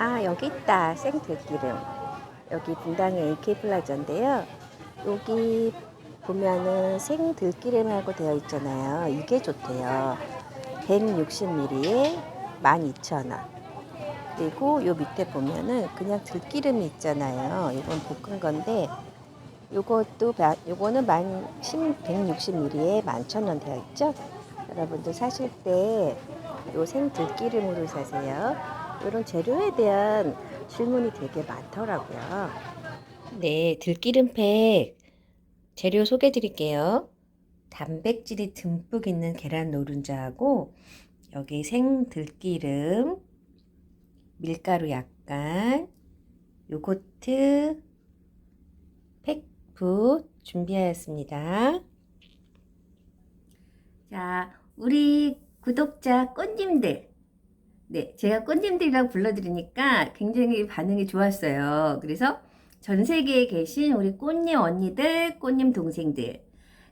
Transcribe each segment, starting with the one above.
아, 여기 있다. 생들기름. 여기 분당의 AK 플라자인데요. 여기 보면은 생들기름하고 되어 있잖아요. 이게 좋대요. 160ml에 12,000원. 그리고 요 밑에 보면은 그냥 들기름이 있잖아요. 이건 볶은 건데 요것도 마- 요거는 만 160ml에 11,000원 되어 있죠. 여러분들 사실 때 요 생들기름으로 사세요. 이런 재료에 대한 질문이 되게 많더라고요. 네, 들기름팩 재료 소개해 드릴게요. 단백질이 듬뿍 있는 계란 노른자하고 여기 생들기름, 밀가루 약간, 요거트, 팩풋 준비하였습니다. 자, 우리 구독자 꽃님들. 네, 제가 꽃님들이라고 불러드리니까 굉장히 반응이 좋았어요. 그래서 전 세계에 계신 우리 꽃님 언니들, 꽃님 동생들,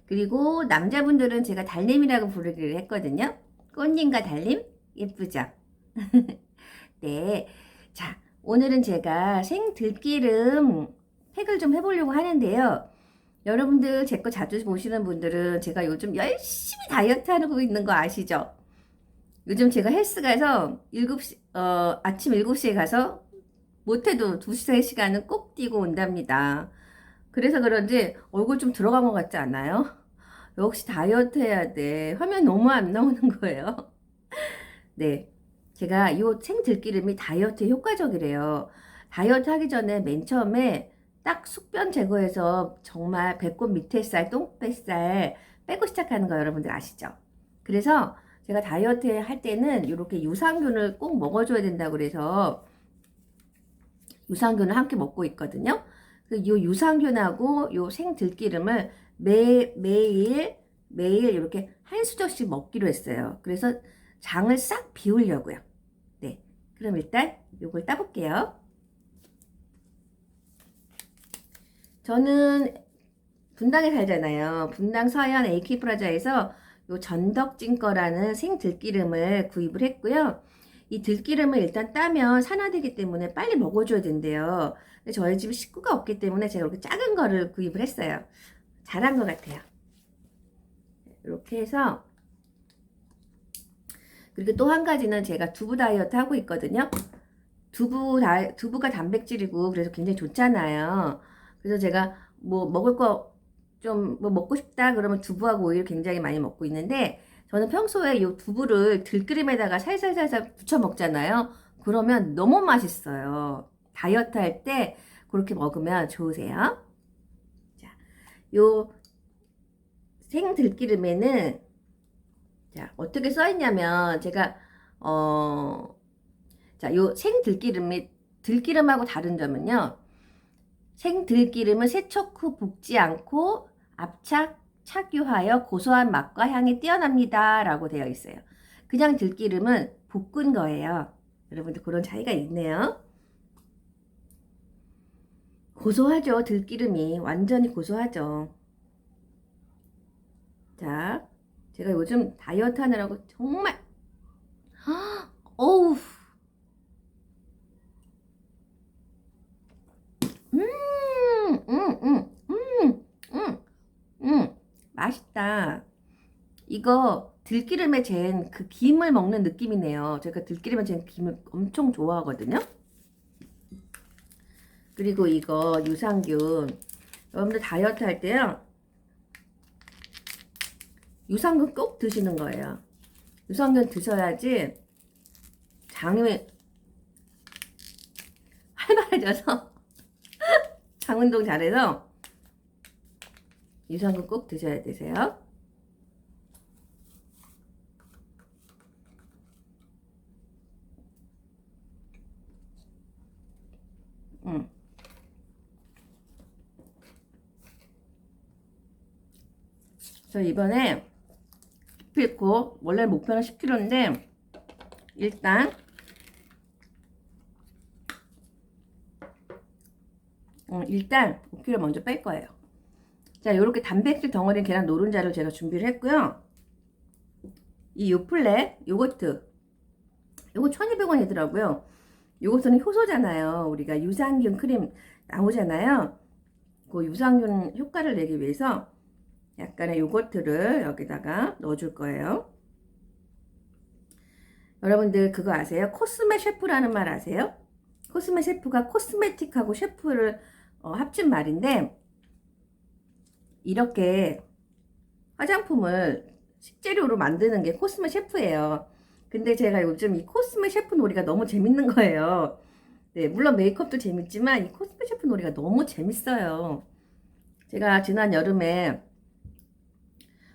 그리고 남자분들은 제가 달님이라고 부르기로 했거든요. 꽃님과 달님, 예쁘죠? 네. 자, 오늘은 제가 생들기름 팩을 좀 해보려고 하는데요. 여러분들 제 거 자주 보시는 분들은 제가 요즘 열심히 다이어트 하고 있는 거 아시죠? 요즘 제가 헬스 가서 7시, 어, 아침 7시에 가서 못해도 2, 3시간은 꼭 뛰고 온답니다. 그래서 그런지 얼굴 좀 들어간 것 같지 않아요? 역시 다이어트 해야 돼. 화면 너무 안 나오는 거예요. 네. 제가 이 생들기름이 다이어트에 효과적이래요. 다이어트 하기 전에 맨 처음에 딱 숙변 제거해서 정말 배꼽 밑에 살, 똥뱃살 빼고 시작하는 거 여러분들 아시죠? 그래서 제가 다이어트 할 때는 이렇게 유산균을 꼭 먹어줘야 된다고 그래서 유산균을 함께 먹고 있거든요. 이 유산균하고 요 생들기름을 매, 매일, 매일 이렇게 한 수저씩 먹기로 했어요. 그래서 장을 싹 비우려고요. 네. 그럼 일단 요걸 따볼게요. 저는 분당에 살잖아요. 분당 서현 AK 프라자에서 요 전덕진 거라는 생들기름을 구입을 했고요. 이 들기름을 일단 따면 산화되기 때문에 빨리 먹어줘야 된대요. 근데 저희 집에 식구가 없기 때문에 제가 이렇게 작은 거를 구입을 했어요. 잘한 것 같아요. 이렇게 해서 그리고 또 한 가지는 제가 두부 다이어트 하고 있거든요. 두부 다, 두부가 단백질이고 그래서 굉장히 좋잖아요. 그래서 제가 뭐 먹을 거 좀 뭐 먹고 싶다 그러면 두부하고 오이를 굉장히 많이 먹고 있는데 저는 평소에 이 두부를 들기름에다가 살살살살 부쳐 먹잖아요. 그러면 너무 맛있어요. 다이어트 할 때 그렇게 먹으면 좋으세요. 자, 요 생들기름에는 자, 어떻게 써 있냐면 제가 어 자, 요 생들기름이 들기름하고 다른 점은요. 생들기름은 세척 후 볶지 않고 압착 착유하여 고소한 맛과 향이 뛰어납니다. 라고 되어 있어요. 그냥 들기름은 볶은 거예요. 여러분들 그런 차이가 있네요. 고소하죠. 들기름이. 완전히 고소하죠. 자, 제가 요즘 다이어트 하느라고 정말, 어우, 음, 음, 음, 음, 음, 음, 맛있다. 이거 들기름에 잰 그 김을 먹는 느낌이네요. 제가 들기름에 잰 김을 엄청 좋아하거든요. 그리고 이거 유산균. 여러분들 다이어트 할 때요. 유산균 꼭 드시는 거예요. 유산균 드셔야지 장이 활발해져서 장 운동 잘해서 유산균 꼭 드셔야 되세요. 음. 저 이번에 기필코 원래 목표는 10kg인데 일단 어, 일단 5kg 먼저 뺄 거예요. 자, 요렇게 단백질 덩어리 계란 노른자를 제가 준비를 했고요. 이 요플레 요거트 요거 1200원이더라고요. 요것은 효소잖아요. 우리가 유산균 크림 나오잖아요. 그 유산균 효과를 내기 위해서 약간의 요거트를 여기다가 넣어줄 거예요. 여러분들 그거 아세요? 코스메 셰프라는 말 아세요? 코스메 셰프가 코스메틱하고 셰프를 어, 합친 말인데 이렇게 화장품을 식재료로 만드는 게 코스메 셰프예요. 근데 제가 요즘 이 코스메 셰프 놀이가 너무 재밌는 거예요. 네, 물론 메이크업도 재밌지만 이 코스메 셰프 놀이가 너무 재밌어요. 제가 지난 여름에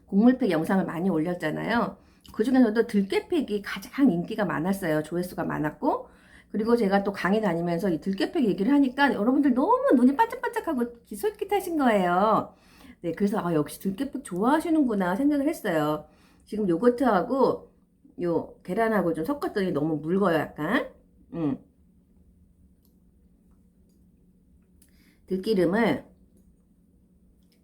곡물팩 영상을 많이 올렸잖아요. 그 중에서도 들깨팩이 가장 인기가 많았어요. 조회수가 많았고. 그리고 제가 또 강의 다니면서 이 들깨팩 얘기를 하니까 여러분들 너무 눈이 반짝반짝하고 솔깃하신 거예요. 네, 그래서 아, 역시 들깨팩 좋아하시는구나 생각을 했어요. 지금 요거트하고 요 계란하고 좀 섞었더니 너무 묽어요, 약간. 음. 들기름을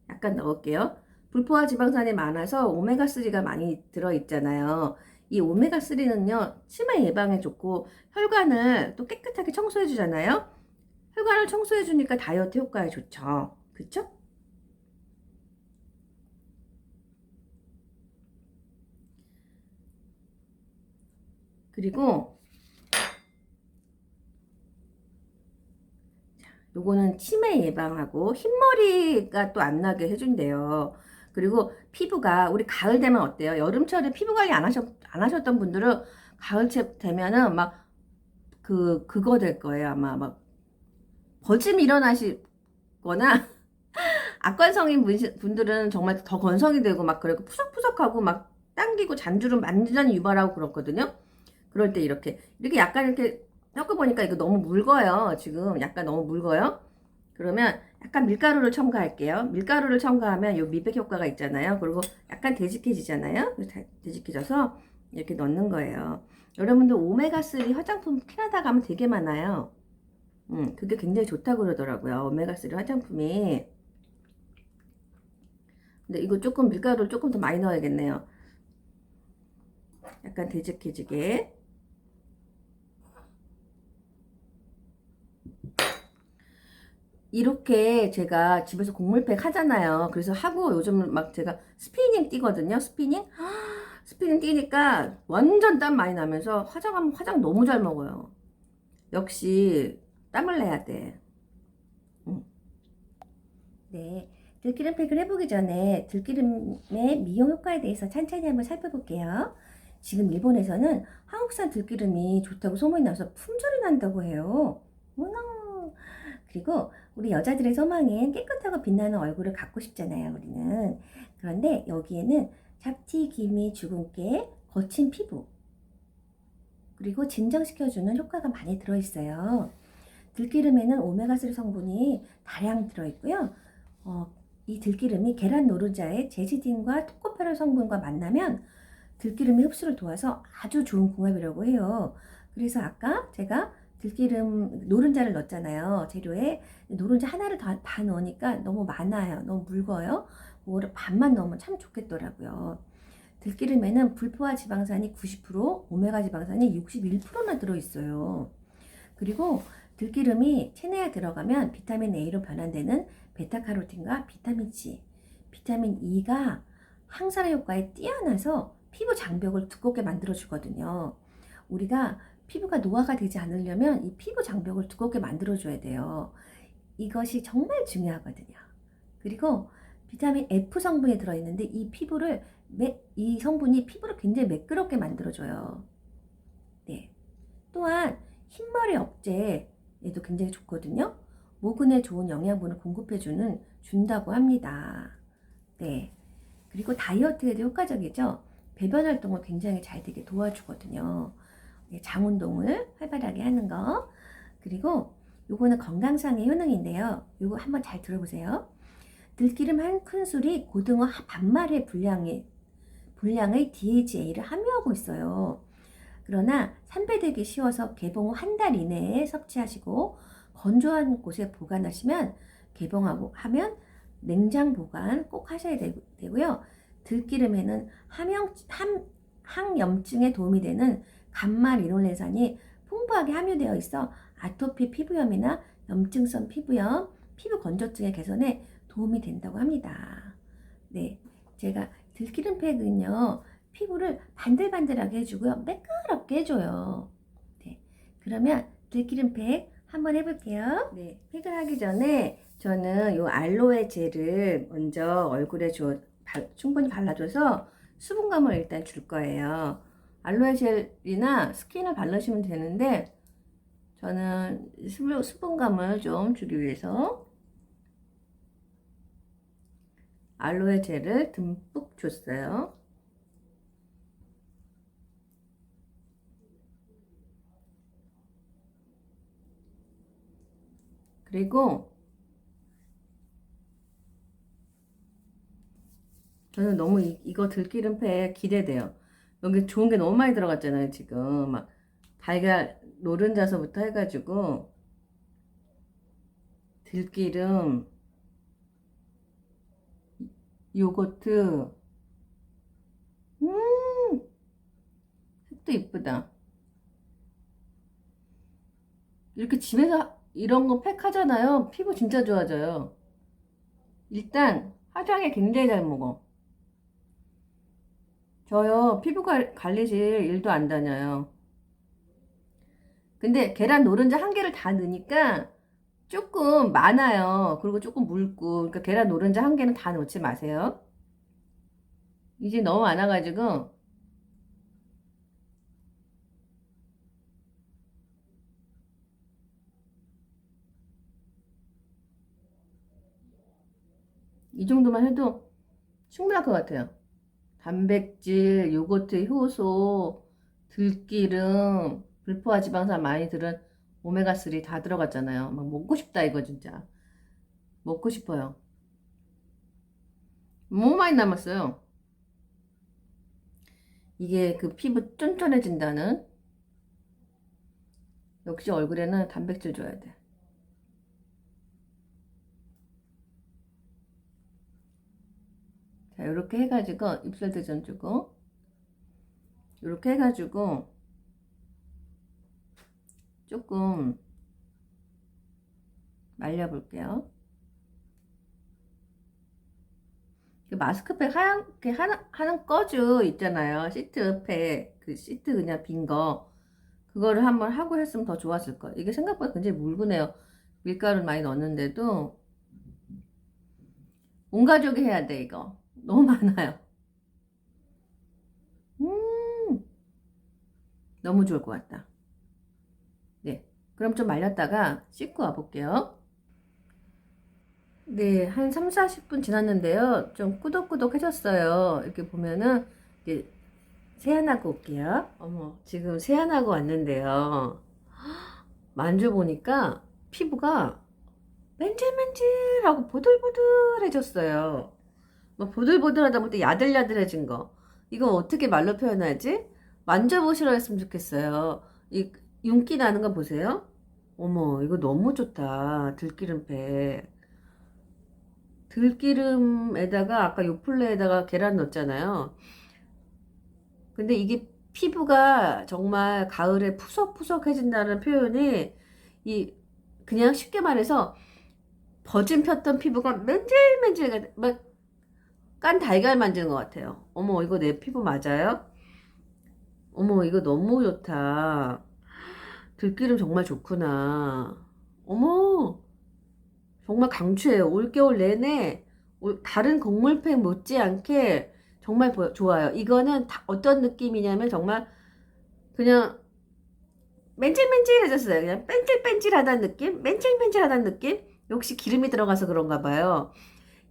약간 넣을게요. 불포화 지방산이 많아서 오메가3가 많이 들어있잖아요. 이 오메가3는요, 치매 예방에 좋고, 혈관을 또 깨끗하게 청소해주잖아요. 혈관을 청소해주니까 다이어트 효과에 좋죠. 그쵸? 그리고, 요거는 치매 예방하고 흰머리가 또 안 나게 해준대요. 그리고 피부가 우리 가을 되면 어때요? 여름철에 피부 관리 안 하셨 안 하셨던 분들은 가을철 되면은 막 그 그거 될 거예요. 아마 막 버짐 일어나시거나 악건성인 분들은 정말 더 건성이 되고 막 그리고 푸석푸석하고 막 당기고 잔주름 완전히 유발하고 그렇거든요. 그럴 때 이렇게 이렇게 약간 이렇게 섞어보니까 이거 너무 묽어요. 지금 약간 너무 묽어요. 그러면 약간 밀가루를 첨가할게요. 밀가루를 첨가하면 요 미백 효과가 있잖아요. 그리고 약간 되직해지잖아요. 되직해져서 이렇게 넣는 거예요. 여러분들 오메가3 화장품 캐나다 가면 되게 많아요. 음, 그게 굉장히 좋다고 그러더라고요. 오메가3 화장품이. 근데 이거 조금 밀가루를 조금 더 많이 넣어야겠네요. 약간 되직해지게. 이렇게 제가 집에서 곡물팩 하잖아요. 그래서 하고 요즘 막 제가 스피닝 뛰거든요. 스피닝. 스피닝 뛰니까 완전 땀 많이 나면서 화장하면 화장 너무 잘 먹어요. 역시 땀을 내야 돼. 응. 네. 들기름 팩을 해보기 전에 들기름의 미용 효과에 대해서 찬찬히 한번 살펴볼게요. 지금 일본에서는 한국산 들기름이 좋다고 소문이 나서 품절이 난다고 해요. 어머나. 그리고 우리 여자들의 소망은 깨끗하고 빛나는 얼굴을 갖고 싶잖아요, 우리는. 그런데 여기에는 잡티, 기미, 주근깨, 거친 피부, 그리고 진정시켜주는 효과가 많이 들어있어요. 들기름에는 오메가3 성분이 다량 들어있고요. 어, 이 들기름이 계란 노른자의 제지딘과 토코페롤 성분과 만나면 들기름이 흡수를 도와서 아주 좋은 궁합이라고 해요. 그래서 아까 제가 들기름 노른자를 넣었잖아요. 재료에 노른자 하나를 다, 다 넣으니까 너무 많아요. 너무 묽어요. 그거를 반만 넣으면 참 좋겠더라고요. 들기름에는 불포화 지방산이 90%, 오메가 지방산이 61%나 들어있어요. 그리고 들기름이 체내에 들어가면 비타민 A로 변환되는 베타카로틴과 비타민 C, 비타민 E가 항산화 효과에 뛰어나서 피부 장벽을 두껍게 만들어 주거든요. 우리가 피부가 노화가 되지 않으려면 이 피부 장벽을 두껍게 만들어줘야 돼요. 이것이 정말 중요하거든요. 그리고 비타민 F 성분이 들어있는데 이 피부를 매, 이 성분이 피부를 굉장히 매끄럽게 만들어줘요. 네. 또한 흰머리 억제에도 굉장히 좋거든요. 모근에 좋은 영양분을 공급해주는 준다고 합니다. 네. 그리고 다이어트에도 효과적이죠. 배변 활동을 굉장히 잘 되게 도와주거든요. 네, 장 운동을 활발하게 하는 거. 그리고 요거는 건강상의 효능인데요. 요거 한번 잘 들어보세요. 들기름 한 큰술이 고등어 반말의 분량의, 분량의 DHA를 함유하고 있어요. 그러나 산배되기 쉬워서 개봉 후 한 달 이내에 섭취하시고 건조한 곳에 보관하시면 개봉하고 하면 냉장 보관 꼭 하셔야 되고요. 들기름에는 함영, 함, 항염증에 도움이 되는 감마 리놀레산이 풍부하게 함유되어 있어 아토피 피부염이나 염증성 피부염, 피부 건조증의 개선에 도움이 된다고 합니다. 네, 제가 들기름 팩은요 피부를 반들반들하게 해주고요 매끄럽게 해줘요. 네, 그러면 들기름 팩 한번 해볼게요. 네, 팩을 하기 전에 저는 이 알로에 젤을 먼저 얼굴에 줘, 발- 충분히 발라줘서 수분감을 일단 줄 거예요. 알로에 젤이나 스킨을 바르시면 되는데 저는 수분- 수분감을 좀 주기 위해서 알로에 젤을 듬뿍 줬어요. 그리고 저는 너무 이, 이거 들기름팩 기대돼요. 여기 좋은 게 너무 많이 들어갔잖아요, 지금. 막 달걀 노른자서부터 해가지고 들기름, 요거트, 음, 색도 이쁘다. 이렇게 집에서 이런 거 팩 하잖아요. 피부 진짜 좋아져요. 일단 화장에 굉장히 잘 먹어. 저요, 피부 관- 관리실 일도 안 다녀요. 근데 계란 노른자 한 개를 다 넣으니까 조금 많아요. 그리고 조금 묽고. 그러니까 계란 노른자 한 개는 다 넣지 마세요. 이제 너무 많아 가지고. 이 정도만 해도 충분할 것 같아요. 단백질, 요거트, 효소, 들기름, 불포화 지방산 많이 들은 오메가3 다 들어갔잖아요. 막 먹고 싶다 이거 진짜. 먹고 싶어요. 너무 많이 남았어요. 이게 그 피부 쫀쫀해진다는 역시 얼굴에는 단백질 줘야 돼. 자, 이렇게 해가지고 입술 대전 주고 이렇게 해가지고 조금 말려볼게요. 그 마스크팩 하얀 그 하나 하나 꺼주 있잖아요. 시트팩 그 시트 그냥 빈 거 그거를 한번 하고 했으면 더 좋았을 거예요. 이게 생각보다 굉장히 묽으네요. 밀가루 많이 넣었는데도 온 가족이 해야 돼 이거 너무 많아요. 음 너무 좋을 것 같다. 네, 그럼 좀 말렸다가 씻고 와볼게요. 네, 한 3, 40분 지났는데요. 좀 꾸덕꾸덕해졌어요. 이렇게 보면은, 이제 세안하고 올게요. 어머, 지금 세안하고 왔는데요. 만져보니까 피부가 맨질맨질하고 보들보들해졌어요. 뭐 보들보들하다 보니 야들야들해진 거. 이거 어떻게 말로 표현하지? 만져보시라 했으면 좋겠어요. 이 윤기 나는 거 보세요. 어머, 이거 너무 좋다. 들기름팩. 들기름에다가 아까 요플레에다가 계란 넣었잖아요. 근데 이게 피부가 정말 가을에 푸석푸석해진다는 표현이 이 그냥 쉽게 말해서 버진 폈던 피부가 맨질맨질 막 깐 달걀 만지는 것 같아요. 어머 이거 내 피부 맞아요? 어머 이거 너무 좋다. 들기름 정말 좋구나. 어머 정말 강추해요. 올겨울 내내 올- 다른 곡물팩 못지않게 정말 보- 좋아요. 이거는 다 어떤 느낌이냐면 정말 그냥 맨질맨질해졌어요. 그냥 뺀질뺀질하다는 느낌? 맨질맨질하다는 느낌? 역시 기름이 들어가서 그런가 봐요.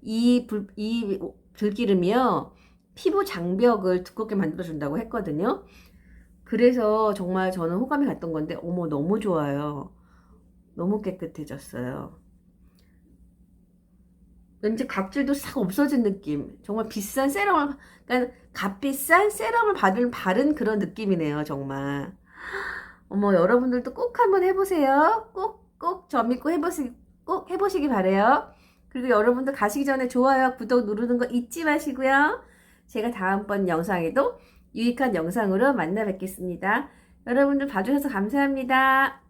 이, 불, 이 들기름이요. 피부 장벽을 두껍게 만들어준다고 했거든요. 그래서 정말 저는 호감이 갔던 건데, 어머, 너무 좋아요. 너무 깨끗해졌어요. 왠지 각질도 싹 없어진 느낌. 정말 비싼 세럼을, 그러니까 값비싼 세럼을 받은, 바른 그런 느낌이네요, 정말. 어머, 여러분들도 꼭 한번 해보세요. 꼭, 꼭 저 믿고 해보시, 꼭 해보시기 바래요. 그리고 여러분들 가시기 전에 좋아요, 구독 누르는 거 잊지 마시고요. 제가 다음번 영상에도 유익한 영상으로 만나 뵙겠습니다. 여러분들 봐주셔서 감사합니다.